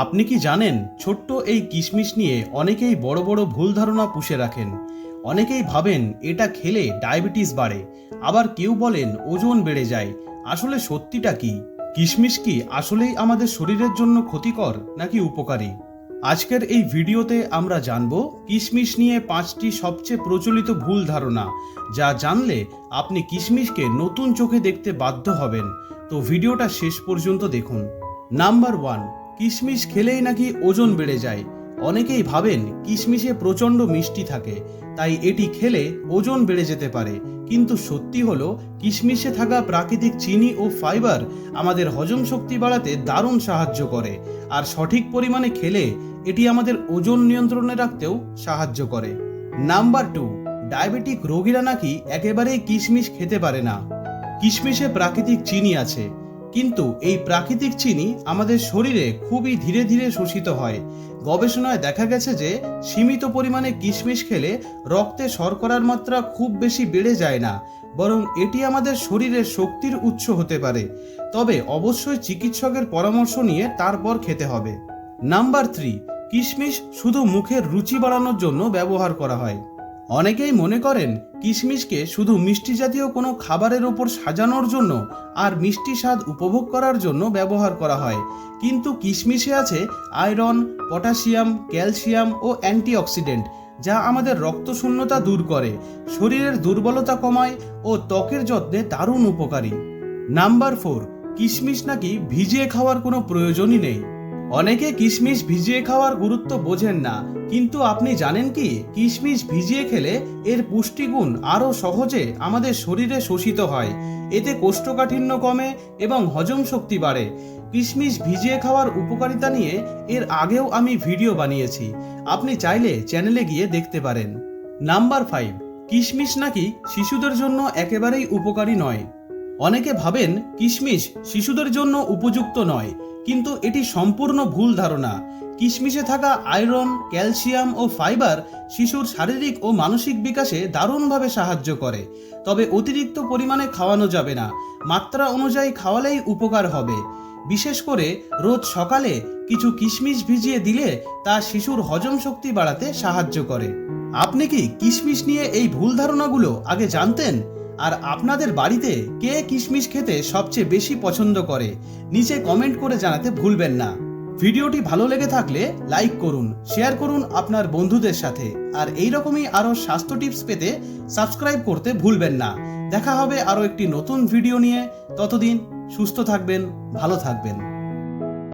আপনি কি জানেন, ছোট্ট এই কিশমিশ নিয়ে অনেকেই বড় বড় ভুল ধারণা পুষে রাখেন। অনেকেই ভাবেন এটা খেলে ডায়াবেটিস বাড়ে, আবার কেউ বলেন ওজন বেড়ে যায়। আসলে সত্যিটা কি? কিশমিশ কি আসলেই আমাদের শরীরের জন্য ক্ষতিকর নাকি উপকারী? আজকের এই ভিডিওতে আমরা জানব কিশমিশ নিয়ে পাঁচটি সবচেয়ে প্রচলিত ভুল ধারণা, যা জানলে আপনি কিশমিশকে নতুন চোখে দেখতে বাধ্য হবেন। তো ভিডিওটা শেষ পর্যন্ত দেখুন। নাম্বার ওয়ান কিশমিশ খেলেই নাকি ওজন বেড়ে যায়। অনেকেই ভাবেন কিশমিশে প্রচণ্ড মিষ্টি থাকে, তাই এটি খেলে ওজন বেড়ে যেতে পারে। কিন্তু সত্যি হলো, কিশমিশে থাকা প্রাকৃতিক চিনি ও ফাইবার আমাদের হজম শক্তি বাড়াতে দারুণ সাহায্য করে, আর সঠিক পরিমাণে খেলে এটি আমাদের ওজন নিয়ন্ত্রণে রাখতেও সাহায্য করে। নাম্বার টু, ডায়াবেটিক রোগীরা নাকি একেবারেই কিশমিশ খেতে পারে না। কিশমিশে প্রাকৃতিক চিনি আছে কিন্তু এই প্রাকৃতিক চিনি আমাদের শরীরে খুবই ধীরে ধীরে শোষিত হয়। গবেষণায় দেখা গেছে যে, সীমিত পরিমাণে কিশমিশ খেলে রক্তে শর্করার মাত্রা খুব বেশি বেড়ে যায় না, বরং এটি আমাদের শরীরের শক্তির উৎস হতে পারে। তবে অবশ্যই চিকিৎসকের পরামর্শ নিয়ে তারপর খেতে হবে। নাম্বার থ্রি, কিশমিশ শুধু মুখের রুচি বাড়ানোর জন্য ব্যবহার করা হয়। অনেকেই মনে করেন কিশমিশকে শুধু মিষ্টি জাতীয় কোনো খাবারের ওপর সাজানোর জন্য আর মিষ্টি স্বাদ উপভোগ করার জন্য ব্যবহার করা হয়। কিন্তু কিশমিশে আছে আয়রন, পটাশিয়াম, ক্যালসিয়াম ও অ্যান্টিঅক্সিডেন্ট, যা আমাদের রক্তশূন্যতা দূর করে, শরীরের দুর্বলতা কমায় ও ত্বকের যত্নে দারুণ উপকারী। নাম্বার ফোর, কিশমিশ নাকি ভিজিয়ে খাওয়ার কোনো প্রয়োজনই নেই। অনেকে কিশমিশ ভিজিয়ে খাওয়ার গুরুত্ব বোঝেন না, কিন্তু আপনি জানেন কি? কিশমিশ ভিজিয়ে খেলে এর পুষ্টিগুণ আরও সহজে আমাদের শরীরে শোষিত হয়। এতে কোষ্ঠকাঠিন্য কমে এবং হজম শক্তি বাড়ে। কিশমিশ ভিজিয়ে খাওয়ার উপকারিতা নিয়ে এর আগেও আমি ভিডিও বানিয়েছি। আপনি চাইলে চ্যানেলে গিয়ে দেখতে পারেন। নাম্বার ফাইভ, কিশমিশ নাকি শিশুদের জন্য একেবারেই উপকারী নয়? অনেকে ভাবেন কিশমিশ শিশুদের জন্য উপযুক্ত নয়। কিন্তু এটি সম্পূর্ণ ভুল ধারণা। কিশমিশে থাকা আয়রন, ক্যালসিয়াম ও ফাইবার শিশুর শারীরিক ও মানসিক বিকাশে দারুণভাবে সাহায্য করে। তবে অতিরিক্ত পরিমাণে খাওয়ানো যাবে না। মাত্রা অনুযায়ী খাওয়ালেই উপকার হবে। বিশেষ করে রোজ সকালে কিছু কিশমিশ ভিজিয়ে দিলে তা শিশুর হজম শক্তি বাড়াতে সাহায্য করে। আপনি কি কিশমিশ নিয়ে এই ভুল ধারণাগুলো আগে জানতেন? আর আপনাদের বাড়িতে কে কিশমিশ খেতে সবচেয়ে বেশি পছন্দ করে, নিচে কমেন্ট করে জানাতে ভুলবেন না। ভিডিওটি ভালো লেগে থাকলে লাইক করুন শেয়ার করুন আপনার বন্ধুদের সাথে, আর এই রকমই আরও স্বাস্থ্য টিপস পেতে সাবস্ক্রাইব করতে ভুলবেন না। দেখা হবে আরও একটি নতুন ভিডিও নিয়ে। ততদিন সুস্থ থাকবেন, ভালো থাকবেন।